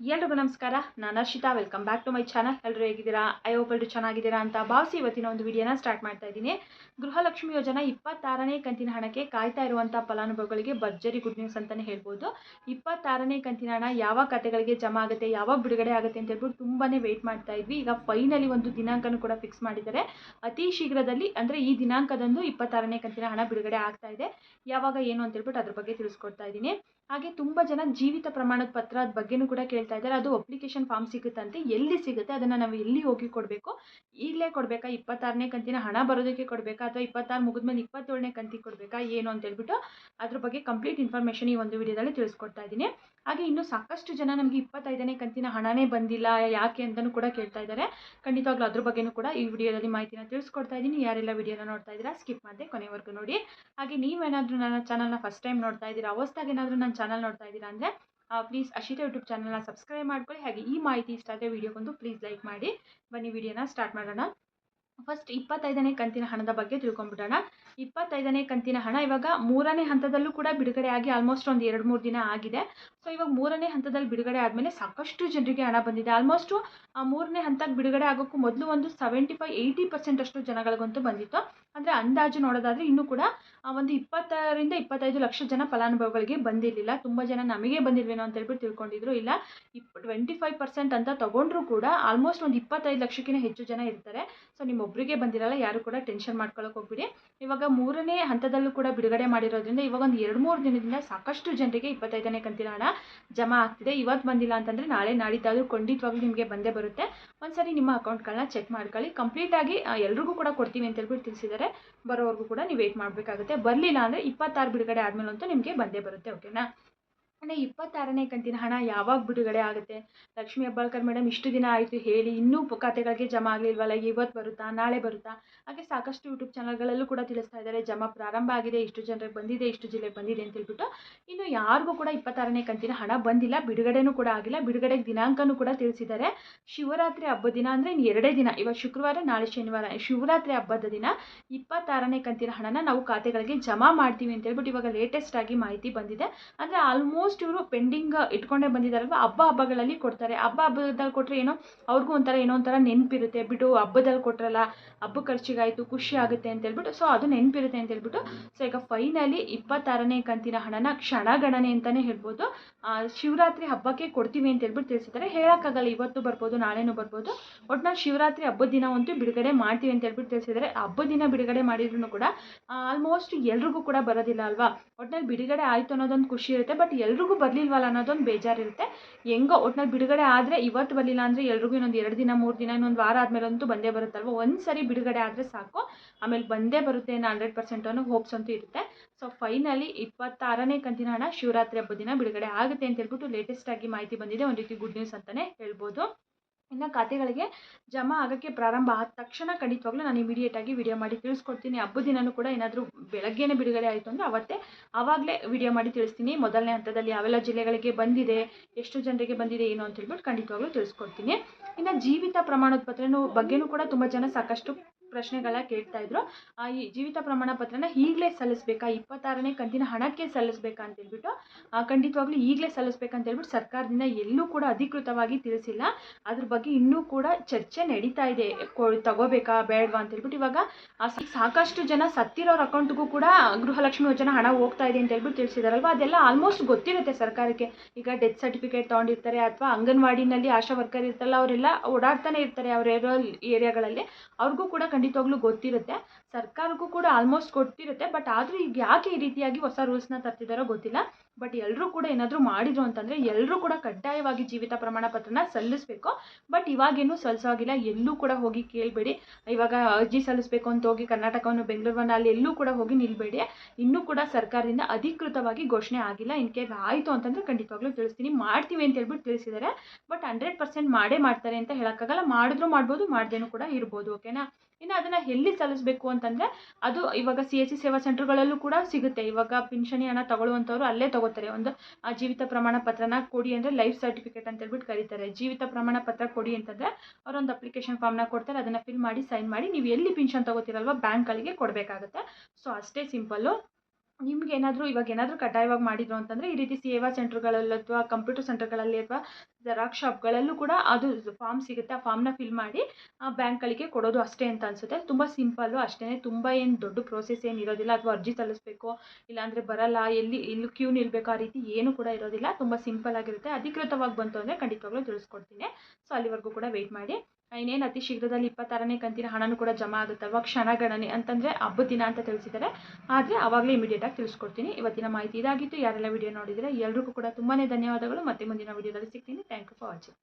ಎಲ್ರಿಗೂ ನಮಸ್ಕಾರ, ನಾನು Arshitha welcome back to my channel ಎಲ್ಲರೂ ಹೇಗಿದ್ದೀರಾ? ಐ ಹೋಪ್ ಎಲ್ಲರೂ ಚೆನ್ನಾಗಿದ್ದೀರಾ ಅಂತ ಭಾವಿಸಿ ಇವತ್ತಿನ ಒಂದು ವಿಡಿಯೋನ ಸ್ಟಾರ್ಟ್ ಮಾಡ್ತಾ ಇದ್ದೀನಿ. ಗೃಹಲಕ್ಷ್ಮಿ ಯೋಜನಾ ಇಪ್ಪತ್ತಾರನೇ ಕಂತಿನ ಹಣಕ್ಕೆ ಕಾಯ್ತಾ ಇರುವಂಥ ಫಲಾನುಭವಿಗಳಿಗೆ ಭರ್ಜರಿ ಗುಡ್ ನ್ಯೂಸ್ ಅಂತಲೇ ಹೇಳ್ಬೋದು. ಇಪ್ಪತ್ತಾರನೇ ಕಂತಿನ ಹಣ ಯಾವ ಖಾತೆಗಳಿಗೆ ಜಮಾ ಆಗುತ್ತೆ, ಯಾವಾಗ ಬಿಡುಗಡೆ ಆಗುತ್ತೆ ಅಂತ ಹೇಳ್ಬಿಟ್ಟು ತುಂಬಾ ವೆಯ್ಟ್ ಮಾಡ್ತಾ ಇದ್ವಿ. ಈಗ ಫೈನಲಿ ಒಂದು ದಿನಾಂಕನೂ ಕೂಡ ಫಿಕ್ಸ್ ಮಾಡಿದ್ದಾರೆ. ಅತಿ ಶೀಘ್ರದಲ್ಲಿ ಅಂದರೆ ಈ ದಿನಾಂಕದಂದು ಇಪ್ಪತ್ತಾರನೇ ಕಂತಿನ ಹಣ ಬಿಡುಗಡೆ ಆಗ್ತಾ ಇದೆ. ಯಾವಾಗ ಏನು ಅಂತ ಹೇಳ್ಬಿಟ್ಟು ಅದ್ರ ಬಗ್ಗೆ ತಿಳಿಸ್ಕೊಡ್ತಾ ಇದ್ದೀನಿ. ಹಾಗೆ ತುಂಬ ಜನ ಜೀವಿತ ಪ್ರಮಾಣದ ಪತ್ರದ ಬಗ್ಗೆನೂ ಕೂಡ ಕೇಳ್ತಾ ಇದ್ದಾರೆ. ಅದು ಅಪ್ಲಿಕೇಶನ್ ಫಾರ್ಮ್ ಸಿಗುತ್ತಂತೆ. ಎಲ್ಲಿ ಸಿಗುತ್ತೆ? ಅದನ್ನು ನಾವು ಎಲ್ಲಿ ಹೋಗಿ ಕೊಡಬೇಕು? ಈಗಲೇ ಕೊಡಬೇಕಾ? ಇಪ್ಪತ್ತಾರನೇ ಕಂತಿನ ಹಣ ಬರೋದಕ್ಕೆ ಕೊಡಬೇಕಾ? ಅಥವಾ ಇಪ್ಪತ್ತಾರು ಮುಗಿದ್ಮೇಲೆ ಇಪ್ಪತ್ತೇಳನೇ ಕಂತಿಗೆ ಕೊಡಬೇಕಾ? ಏನು ಅಂತ ಹೇಳ್ಬಿಟ್ಟು ಅದ್ರ ಬಗ್ಗೆ ಕಂಪ್ಲೀಟ್ ಇನ್ಫಾರ್ಮೇಷನ್ ಈ ಒಂದು ವಿಡಿಯೋದಲ್ಲಿ ತಿಳಿಸ್ಕೊಡ್ತಾ ಇದ್ದೀನಿ. ಹಾಗೆ ಇನ್ನು ಸಾಕಷ್ಟು ಜನ ನಮಗೆ ಇಪ್ಪತ್ತೈದನೇ ಕಂತಿನ ಹಣನೇ ಬಂದಿಲ್ಲ, ಯಾಕೆ ಅಂತಲೂ ಕೂಡ ಕೇಳ್ತಾ ಇದ್ದಾರೆ. ಖಂಡಿತವಾಗ್ಲೂ ಅದ್ರ ಬಗ್ಗೆನೂ ಕೂಡ ಈ ವಿಡಿಯೋದಲ್ಲಿ ಮಾಹಿತಿನ ತಿಳಿಸ್ಕೊಡ್ತಾ ಇದ್ದೀನಿ. ಯಾರೆಲ್ಲ ವಿಡಿಯೋನ ನೋಡ್ತಾ ಇದ್ದೀರಾ ಸ್ಕಿಪ್ ಮಾಡಿದೆ ಕೊನೆವರೆಗೂ ನೋಡಿ. ಹಾಗೆ ನೀವೇನಾದರೂ ನನ್ನ ಚಾನಲ್ನ ಫಸ್ಟ್ ಟೈಮ್ ನೋಡ್ತಾ ಇದ್ದೀರಾ ಏನಾದರೂ ನನ್ನ ಚಾನಲ್ ನೋಡ್ತಾ ಇದ್ದೀರಾ ಅಂದರೆ ಪ್ಲೀಸ್ ಅಶಿತಾ ಯೂಟ್ಯೂಬ್ ಚಾನಲ್ನ ಸಬ್ಸ್ಕ್ರೈಬ್ ಮಾಡ್ಕೊಳ್ಳಿ. ಹಾಗೆ ಈ ಮಾಹಿತಿ ಇಷ್ಟ ಆದರೆ ವಿಡಿಯೋಗೊಂದು ಪ್ಲೀಸ್ ಲೈಕ್ ಮಾಡಿ. ಬನ್ನಿ ವಿಡಿಯೋನ ಸ್ಟಾರ್ಟ್ ಮಾಡೋಣ. ಫಸ್ಟ್ ಇಪ್ಪತ್ತೈದನೇ ಕಂತಿನ ಹಣದ ಬಗ್ಗೆ ತಿಳ್ಕೊಂಬಿಡೋಣ ಇಪ್ಪತ್ತೈದನೇ ಕಂತಿನ ಹಣ ಇವಾಗ ಮೂರನೇ ಹಂತದಲ್ಲೂ ಕೂಡ ಬಿಡುಗಡೆ ಆಗಿ ಆಲ್ಮೋಸ್ಟ್ ಒಂದು ಎರಡು ಮೂರು ದಿನ ಆಗಿದೆ. ಸೊ ಇವಾಗ ಮೂರನೇ ಹಂತದಲ್ಲಿ ಬಿಡುಗಡೆ ಆದಮೇಲೆ ಸಾಕಷ್ಟು ಜನರಿಗೆ ಹಣ ಬಂದಿದೆ. ಆಲ್ಮೋಸ್ಟು ಆ ಮೂರನೇ ಹಂತಕ್ಕೆ ಬಿಡುಗಡೆ ಆಗೋಕ್ಕೂ ಮೊದಲು ಒಂದು ಸೆವೆಂಟಿ ಫೈವ್ ಏಯ್ಟಿ ಪರ್ಸೆಂಟ್ ಅಷ್ಟು ಜನಗಳಿಗಂತೂ ಬಂದಿತ್ತು. ಅಂದರೆ ಅಂದಾಜು ನೋಡೋದಾದರೆ ಇನ್ನೂ ಕೂಡ ಒಂದು ಇಪ್ಪತ್ತರಿಂದ ಇಪ್ಪತ್ತೈದು ಲಕ್ಷ ಜನ ಫಲಾನುಭವಿಗಳಿಗೆ ಬಂದಿರಲಿಲ್ಲ. ತುಂಬ ಜನ ನಮಗೆ ಬಂದಿರ್ವೇನೋ ಅಂತ ಹೇಳ್ಬಿಟ್ಟು ತಿಳ್ಕೊಂಡಿದ್ರು. ಇಲ್ಲ, ಇಪ್ ಟ್ವೆಂಟಿ ಫೈವ್ ಪರ್ಸೆಂಟ್ ಅಂತ ತೊಗೊಂಡ್ರೂ ಕೂಡ ಆಲ್ಮೋಸ್ಟ್ ಒಂದು ಇಪ್ಪತ್ತೈದು ಲಕ್ಷಕ್ಕಿಂತ ಹೆಚ್ಚು ಜನ ಇರ್ತಾರೆ. ಸೊ ನಿಮ್ಮೊಬ್ಬರಿಗೆ ಬಂದಿರಲ್ಲ, ಯಾರು ಕೂಡ ಟೆನ್ಷನ್ ಮಾಡ್ಕೊಳ್ಳೋಕೆ ಹೋಗ್ಬಿಡಿ. ಇವಾಗ ಮೂರನೇ ಹಂತದಲ್ಲೂ ಕೂಡ ಬಿಡುಗಡೆ ಮಾಡಿರೋದ್ರಿಂದ ಇವಾಗ ಒಂದು ಎರಡು ಮೂರು ದಿನದಿಂದ ಸಾಕಷ್ಟು ಜನರಿಗೆ ಇಪ್ಪತ್ತೈದನೇ ಕಂತಿನ ಹಣ ಜಮಾ ಆಗ್ತಿದೆ. ಇವತ್ತು ಬಂದಿಲ್ಲ ಅಂತಂದರೆ ನಾಳೆ ನಾಡಿದ್ದಾದರೂ ಖಂಡಿತವಾಗ್ಲೂ ನಿಮಗೆ ಬಂದೇ ಬರುತ್ತೆ. ಒಂದ್ಸರಿ ನಿಮ್ಮ ಅಕೌಂಟ್ಗಳನ್ನ ಚೆಕ್ ಮಾಡ್ಕೊಳ್ಳಿ. ಕಂಪ್ಲೀಟಾಗಿ ಎಲ್ರಿಗೂ ಕೂಡ ಕೊಡ್ತೀವಿ ಅಂತ ಹೇಳ್ಬಿಟ್ಟು ತಿಳಿಸಿದ್ದಾರೆ. ಬರೋವರೆಗೂ ಕೂಡ ನೀವು ವೇಟ್ ಮಾಡಬೇಕಾಗುತ್ತೆ. ಬರಲಿಲ್ಲ ಅಂದರೆ ಇಪ್ಪತ್ತಾರು ಬಿಡುಗಡೆ ಆದಮೇಲಂತೂ ನಿಮಗೆ ಬಂದೇ ಬರುತ್ತೆ ಓಕೆನಾ ಅಂದರೆ ಇಪ್ಪತ್ತಾರನೇ ಕಂತಿನ ಹಣ ಯಾವಾಗ ಬಿಡುಗಡೆ ಆಗುತ್ತೆ? ಲಕ್ಷ್ಮೀ ಹೆಬ್ಬಾಳ್ಕರ್ ಮೇಡಮ್ ಇಷ್ಟು ದಿನ ಆಯಿತು ಹೇಳಿ, ಇನ್ನೂ ಖಾತೆಗಳಿಗೆ ಜಮಾ ಆಗಲಿಲ್ವಲ್ಲ ಇವತ್ತು ಬರುತ್ತಾ, ನಾಳೆ ಬರುತ್ತಾ? ಹಾಗೆ ಸಾಕಷ್ಟು ಯೂಟ್ಯೂಬ್ ಚಾನಲ್ಗಳಲ್ಲೂ ಕೂಡ ತಿಳಿಸ್ತಾ ಇದ್ದಾರೆ, ಜಮಾ ಪ್ರಾರಂಭ ಆಗಿದೆ, ಇಷ್ಟು ಜನರಿಗೆ ಬಂದಿದೆ, ಇಷ್ಟು ಜಿಲ್ಲೆಗೆ ಬಂದಿದೆ ಅಂತ ಹೇಳ್ಬಿಟ್ಟು. ಇನ್ನು ಯಾರಿಗೂ ಕೂಡ ಇಪ್ಪತ್ತಾರನೇ ಕಂತಿನ ಹಣ ಬಂದಿಲ್ಲ, ಬಿಡುಗಡೆನೂ ಕೂಡ ಆಗಿಲ್ಲ ಬಿಡುಗಡೆಗೆ ದಿನಾಂಕನೂ ಕೂಡ ತಿಳಿಸಿದ್ದಾರೆ. ಶಿವರಾತ್ರಿ ಹಬ್ಬದ ದಿನ ಅಂದರೆ ಇನ್ನು ಎರಡೇ ದಿನ, ಇವಾಗ ಶುಕ್ರವಾರ, ನಾಳೆ ಶನಿವಾರ. ಶಿವರಾತ್ರಿ ಹಬ್ಬದ ದಿನ ಇಪ್ಪತ್ತಾರನೇ ಕಂತಿನ ಹಣನ ನಾವು ಖಾತೆಗಳಿಗೆ ಜಮಾ ಮಾಡ್ತೀವಿ ಅಂತ ಹೇಳ್ಬಿಟ್ಟು ಇವಾಗ ಲೇಟೆಸ್ಟ್ ಆಗಿ ಮಾಹಿತಿ ಬಂದಿದೆ. ಅಂದರೆ ಆಲ್ಮೋಸ್ಟ್ ಇವರು ಪೆಂಡಿಂಗ್ ಇಟ್ಕೊಂಡೇ ಬಂದಿದ್ದಾರಲ್ವ? ಹಬ್ಬ ಹಬ್ಬಗಳಲ್ಲಿ ಕೊಡ್ತಾರೆ. ಹಬ್ಬ ಹಬ್ಬದಲ್ಲಿ ಕೊಟ್ಟರೆ ಏನೋ ಅವ್ರಿಗೂ ಒಂಥರ ಏನೋ ಒಂಥರ ನೆನಪಿರುತ್ತೆ. ಬಿಟ್ಟು ಹಬ್ಬದಲ್ಲಿ ಕೊಟ್ರಲ್ಲ, ಹಬ್ಬ ಖರ್ಚಿಗಾಯಿತು, ಖುಷಿ ಆಗುತ್ತೆ ಅಂತ ಹೇಳ್ಬಿಟ್ಟು ಸೊ ಅದು ನೆನಪಿರುತ್ತೆ ಅಂತ ಹೇಳ್ಬಿಟ್ಟು ಸೊ ಈಗ ಫೈನಲಿ ಇಪ್ಪತ್ತಾರನೇ ಕಂತಿನ ಹಣನ ಕ್ಷಣಗಣನೆ ಅಂತಲೇ ಹೇಳ್ಬೋದು. ಶಿವರಾತ್ರಿ ಹಬ್ಬಕ್ಕೆ ಕೊಡ್ತೀವಿ ಅಂತ ಹೇಳ್ಬಿಟ್ಟು ತಿಳಿಸಿದ್ದಾರೆ. ಹೇಳೋಕ್ಕಾಗಲ್ಲ, ಇವತ್ತು ಬರ್ಬೋದು, ನಾಳೆನೂ ಬರ್ಬೋದು. ಒಟ್ನಲ್ಲಿ ಶಿವರಾತ್ರಿ ಹಬ್ಬದ ದಿನ ಅಂತೂ ಬಿಡುಗಡೆ ಮಾಡ್ತೀವಿ ಅಂತ ಹೇಳ್ಬಿಟ್ಟು ತಿಳಿಸಿದ್ದಾರೆ. ಹಬ್ಬದ ದಿನ ಬಿಡುಗಡೆ ಮಾಡಿದ್ರು ಕೂಡ ಆಲ್ಮೋಸ್ಟ್ ಎಲ್ರಿಗೂ ಕೂಡ ಬರೋದಿಲ್ಲ ಅಲ್ವಾ? ಒಟ್ನಲ್ಲಿ ಬಿಡುಗಡೆ ಆಯಿತು ಅನ್ನೋದೊಂದು ಖುಷಿ ಇರುತ್ತೆ ಬಟ್ ಎಲ್ರಿಗೂ ಬರಲಿಲ್ವಲ್ಲ ಅನ್ನೋದೊಂದು ಬೇಜಾರಿರುತ್ತೆ. ಹೆಂಗೋ ಒಟ್ನಲ್ಲಿ ಬಿಡುಗಡೆ ಆದರೆ ಇವತ್ತು ಬರಲಿಲ್ಲ ಅಂದರೆ ಎಲ್ರಿಗೂ ಇನ್ನೊಂದು ಎರಡು ದಿನ, ಮೂರು ದಿನ, ಇನ್ನೊಂದು ವಾರ ಆದಮೇಲೆ ಅಂತೂ ಬಂದೇ ಬರುತ್ತಲ್ವ? ಒಂದು ಸರಿ ಬಿಡುಗಡೆ ಆದರೆ ಸಾಕು. ಆಮೇಲೆ ಬಂದೇ ಬರುತ್ತೆ ಅನ್ನೋ ಹಂಡ್ರೆಡ್ ಪರ್ಸೆಂಟ್ ಅನ್ನೋ ಹೋಪ್ಸ್ ಅಂತೂ ಇರುತ್ತೆ. ಸೊ ಫೈನಲಿ ಇಪ್ಪತ್ತಾರನೇ ಕಂತಿನ ಹಣ ಶಿವರಾತ್ರಿ ಹಬ್ಬದ ದಿನ ಬಿಡುಗಡೆ ಆಗುತ್ತೆ ಅಂತ ಹೇಳ್ಬಿಟ್ಟು ಲೇಟೆಸ್ಟ್ ಆಗಿ ಮಾಹಿತಿ ಬಂದಿದೆ. ಒಂದು ರೀತಿ ಗುಡ್ ನ್ಯೂಸ್ ಅಂತಲೇ ಹೇಳ್ಬೋದು. ಇನ್ನು ಖಾತೆಗಳಿಗೆ ಜಮಾ ಆಗೋಕ್ಕೆ ಪ್ರಾರಂಭ ಆದ ತಕ್ಷಣ ಖಂಡಿತವಾಗ್ಲೂ ನಾನು ಇಮಿಡಿಯೇಟ್ ಆಗಿ ವಿಡಿಯೋ ಮಾಡಿ ತಿಳಿಸ್ಕೊಡ್ತೀನಿ. ಹಬ್ಬದ ದಿನನೂ ಕೂಡ ಏನಾದರೂ ಬೆಳಗ್ಗೆನೇ ಬಿಡುಗಡೆ ಆಯಿತು ಅಂದರೆ ಅವತ್ತೇ ಆವಾಗಲೇ ವಿಡಿಯೋ ಮಾಡಿ ತಿಳಿಸ್ತೀನಿ. ಮೊದಲನೇ ಹಂತದಲ್ಲಿ ಯಾವೆಲ್ಲ ಜಿಲ್ಲೆಗಳಿಗೆ ಬಂದಿದೆ, ಎಷ್ಟು ಜನರಿಗೆ ಬಂದಿದೆ, ಏನು ಅಂತ ಹೇಳ್ಬಿಟ್ಟು ಖಂಡಿತವಾಗ್ಲೂ ತಿಳಿಸ್ಕೊಡ್ತೀನಿ. ಇನ್ನು ಜೀವಿತ ಪ್ರಮಾಣದ ಪತ್ರನೂ ಬಗ್ಗೆನೂ ಕೂಡ ತುಂಬ ಜನ ಸಾಕಷ್ಟು ಪ್ರಶ್ನೆಗಳನ್ನ ಕೇಳ್ತಾ ಇದ್ರು. ಈ ಜೀವಿತ ಪ್ರಮಾಣ ಪತ್ರನ ಈಗಲೇ ಸಲ್ಲಿಸ್ಬೇಕಾ? ಇಪ್ಪತ್ತಾರನೇ ಕಂತಿನ ಹಣಕ್ಕೆ ಸಲ್ಲಿಸ್ಬೇಕಾ ಅಂತ ಹೇಳ್ಬಿಟ್ಟು ಆ, ಖಂಡಿತವಾಗ್ಲೂ ಈಗಲೇ ಸಲ್ಲಿಸ್ಬೇಕಂತ ಹೇಳ್ಬಿಟ್ಟು ಸರ್ಕಾರದಿಂದ ಎಲ್ಲೂ ಕೂಡ ಅಧಿಕೃತವಾಗಿ ತಿಳಿಸಿಲ್ಲ. ಅದ್ರ ಬಗ್ಗೆ ಇನ್ನೂ ಕೂಡ ಚರ್ಚೆ ನಡೀತಾ ಇದೆ. ತಗೋಬೇಕಾ ಬೇಡವಾ ಅಂತ ಹೇಳ್ಬಿಟ್ಟು ಇವಾಗ ಸಾಕಷ್ಟು ಜನ ಸತ್ತಿರೋರ ಅಕೌಂಟ್ಗೂ ಕೂಡ ಗೃಹಲಕ್ಷ್ಮಿ ಯೋಜನಾ ಹಣ ಹೋಗ್ತಾ ಇದೆ ಅಂತ ಹೇಳ್ಬಿಟ್ಟು ತಿಳಿಸಿದಾರಲ್ವ? ಅದೆಲ್ಲ ಆಲ್ಮೋಸ್ಟ್ ಗೊತ್ತಿರುತ್ತೆ ಸರ್ಕಾರಕ್ಕೆ. ಈಗ ಡೆತ್ ಸರ್ಟಿಫಿಕೇಟ್ ತೊಗೊಂಡಿರ್ತಾರೆ ಅಥವಾ ಅಂಗನವಾಡಿನಲ್ಲಿ ಆಶಾ ವರ್ಕರ್ ಇರ್ತಾರಲ್ಲ ಅವರೆಲ್ಲ ಓಡಾಡ್ತಾನೆ ಇರ್ತಾರೆ ಅವ್ರ ಏರಿಯಾಗಳಲ್ಲಿ ಅವ್ರಿಗೂ ಕೂಡ ಖಂಡಿತವಾಗ್ಲೂ ಗೊತ್ತಿರುತ್ತೆ. ಸರ್ಕಾರಕ್ಕೂ ಕೂಡ ಆಲ್ಮೋಸ್ಟ್ ಗೊತ್ತಿರುತ್ತೆ ಬಟ್ ಆದರೂ ಈಗ ಯಾಕೆ ಈ ರೀತಿಯಾಗಿ ಹೊಸ ರೂಲ್ಸ್ನ ತರ್ತಿದ್ದಾರೋ ಗೊತ್ತಿಲ್ಲ. ಬಟ್ ಎಲ್ಲರೂ ಕೂಡ ಏನಾದರೂ ಮಾಡಿದ್ರು ಅಂತಂದರೆ ಎಲ್ಲರೂ ಕೂಡ ಕಡ್ಡಾಯವಾಗಿ ಜೀವಿತ ಪ್ರಮಾಣ ಪತ್ರನ ಸಲ್ಲಿಸಬೇಕು. ಬಟ್ ಇವಾಗೇನು ಸಲ್ಲಿಸೋಗಿಲ್ಲ ಎಲ್ಲೂ ಕೂಡ ಹೋಗಿ ಕೇಳಬೇಡಿ. ಇವಾಗ ಅರ್ಜಿ ಸಲ್ಲಿಸಬೇಕು ಅಂತ ಹೋಗಿ ಕರ್ನಾಟಕವನ್ನು, ಬೆಂಗಳೂರನ್ನ ಅಲ್ಲಿ ಎಲ್ಲೂ ಕೂಡ ಹೋಗಿ ನಿಲ್ಬೇಡಿ. ಇನ್ನೂ ಕೂಡ ಸರ್ಕಾರದಿಂದ ಅಧಿಕೃತವಾಗಿ ಘೋಷಣೆ ಆಗಿಲ್ಲ. ಇನ್ ಕೇಸ್ ಆಯಿತು ಅಂತಂದರೆ ಖಂಡಿತವಾಗ್ಲೂ ತಿಳಿಸ್ತೀನಿ. ಮಾಡ್ತೀವಿ ಅಂತ ಹೇಳ್ಬಿಟ್ಟು ತಿಳಿಸಿದ್ದಾರೆ. ಬಟ್ ಹಂಡ್ರೆಡ್ ಪರ್ಸೆಂಟ್ ಮಾಡೇ ಮಾಡ್ತಾರೆ ಅಂತ ಹೇಳೋಕ್ಕಾಗಲ್ಲ. ಮಾಡಿದ್ರು ಮಾಡ್ಬೋದು, ಮಾಡ್ದೇನು ಕೂಡ ಇರ್ಬೋದು ಓಕೆನಾ ಇನ್ನು ಅದನ್ನು ಎಲ್ಲಿ ಸಲ್ಲಿಸಬೇಕು ಅಂತಂದರೆ ಅದು ಇವಾಗ ಸಿ ಎಸ್ ಸಿ ಸೇವಾ ಸೆಂಟರ್ಗಳಲ್ಲೂ ಕೂಡ ಸಿಗುತ್ತೆ. ಇವಾಗ ಪಿಂಚಣಿ ಹಣ ತಗೊಳ್ಳುವಂಥವ್ರು ಅಲ್ಲೇ ತಗೋತಾರೆ. ಒಂದು, ಆ ಜೀವಿತ ಪ್ರಮಾಣ ಪತ್ರನ ಕೊಡಿ ಅಂದರೆ ಲೈಫ್ ಸರ್ಟಿಫಿಕೇಟ್ ಅಂತ ಹೇಳ್ಬಿಟ್ಟು ಕರೀತಾರೆ. ಜೀವಿತ ಪ್ರಮಾಣ ಪತ್ರ ಕೊಡಿ ಅಂತಂದರೆ ಅವರೊಂದು ಅಪ್ಲಿಕೇಶನ್ ಫಾರ್ಮ್ನ ಕೊಡ್ತಾರೆ. ಅದನ್ನು ಫಿಲ್ ಮಾಡಿ ಸೈನ್ ಮಾಡಿ, ನೀವು ಎಲ್ಲಿ ಪಿನ್ಷನ್ ತಗೋತೀರಲ್ವ ಬ್ಯಾಂಕ್ಗಳಿಗೆ ಕೊಡಬೇಕಾಗುತ್ತೆ. ಸೊ ಅಷ್ಟೇ ಸಿಂಪಲ್ಲು ನಿಮ್ಗೆ ಏನಾದರೂ ಇವಾಗ ಏನಾದರೂ ಕಡ್ಡಾಯವಾಗಿ ಮಾಡಿದ್ರು ಅಂತಂದರೆ ಈ ರೀತಿ ಸೇವಾ ಸೆಂಟ್ರ್ಗಳಲ್ಲಿ ಅಥವಾ ಕಂಪ್ಯೂಟರ್ ಸೆಂಟರ್ಗಳಲ್ಲಿ ಅಥವಾ ಜೆರಾಕ್ಸ್ ಶಾಪ್ಗಳಲ್ಲೂ ಕೂಡ ಅದು ಫಾರ್ಮ್ ಸಿಗುತ್ತೆ ಆ ಫಾರ್ಮ್ನ ಫಿಲ್ ಮಾಡಿ ಆ ಬ್ಯಾಂಕ್ಗಳಿಗೆ ಕೊಡೋದು ಅಷ್ಟೇ ಅಂತ ಅನಿಸುತ್ತೆ. ತುಂಬ ಸಿಂಪಲ್ಲು ಅಷ್ಟೇ ತುಂಬ ಏನು ದೊಡ್ಡ ಪ್ರೋಸೆಸ್ ಏನು ಇರೋದಿಲ್ಲ. ಅಥವಾ ಅರ್ಜಿ ಸಲ್ಲಿಸಬೇಕು ಇಲ್ಲಾಂದರೆ ಬರಲ್ಲ, ಎಲ್ಲಿ ಇಲ್ಲಿ ಕ್ಯೂ ನಿಲ್ಲಬೇಕು ಆ ರೀತಿ ಏನೂ ಕೂಡ ಇರೋದಿಲ್ಲ. ತುಂಬ ಸಿಂಪಲ್ ಆಗಿರುತ್ತೆ ಅಧಿಕೃತವಾಗಿ ಬಂತು ಅಂದರೆ ಖಂಡಿತವಾಗ್ಲೂ ತಿಳಿಸ್ಕೊಡ್ತೀನಿ. ಸೊ ಅಲ್ಲಿವರೆಗೂ ಕೂಡ ವೆಯ್ಟ್ ಮಾಡಿ. ಇನ್ನೇನು ಅತಿ ಶೀಘ್ರದಲ್ಲಿ ಇಪ್ಪತ್ತಾರನೇ ಕಂತಿನ ಹಣನೂ ಕೂಡ ಜಮಾ ಆಗುತ್ತಲ್ವ ಕ್ಷಣಗಣನೆ ಅಂತಂದರೆ ಹಬ್ಬದ ದಿನ ಅಂತ ತಿಳಿಸಿದ್ದಾರೆ. ಆದರೆ ಆವಾಗಲೇ ಇಮಿಡಿಯೇಟಾಗಿ ತಿಳಿಸ್ಕೊಡ್ತೀನಿ. ಇವತ್ತಿನ ಮಾಹಿತಿ ಇದಾಗಿತ್ತು. ಯಾರೆಲ್ಲ ವಿಡಿಯೋ ನೋಡಿದರೆ ಎಲ್ರಿಗೂ ಕೂಡ ತುಂಬಾ ಧನ್ಯವಾದಗಳು. ಮತ್ತೆ ಮುಂದಿನ ವಿಡಿಯೋದಲ್ಲಿ ಸಿಗ್ತೀನಿ. Thank you for watching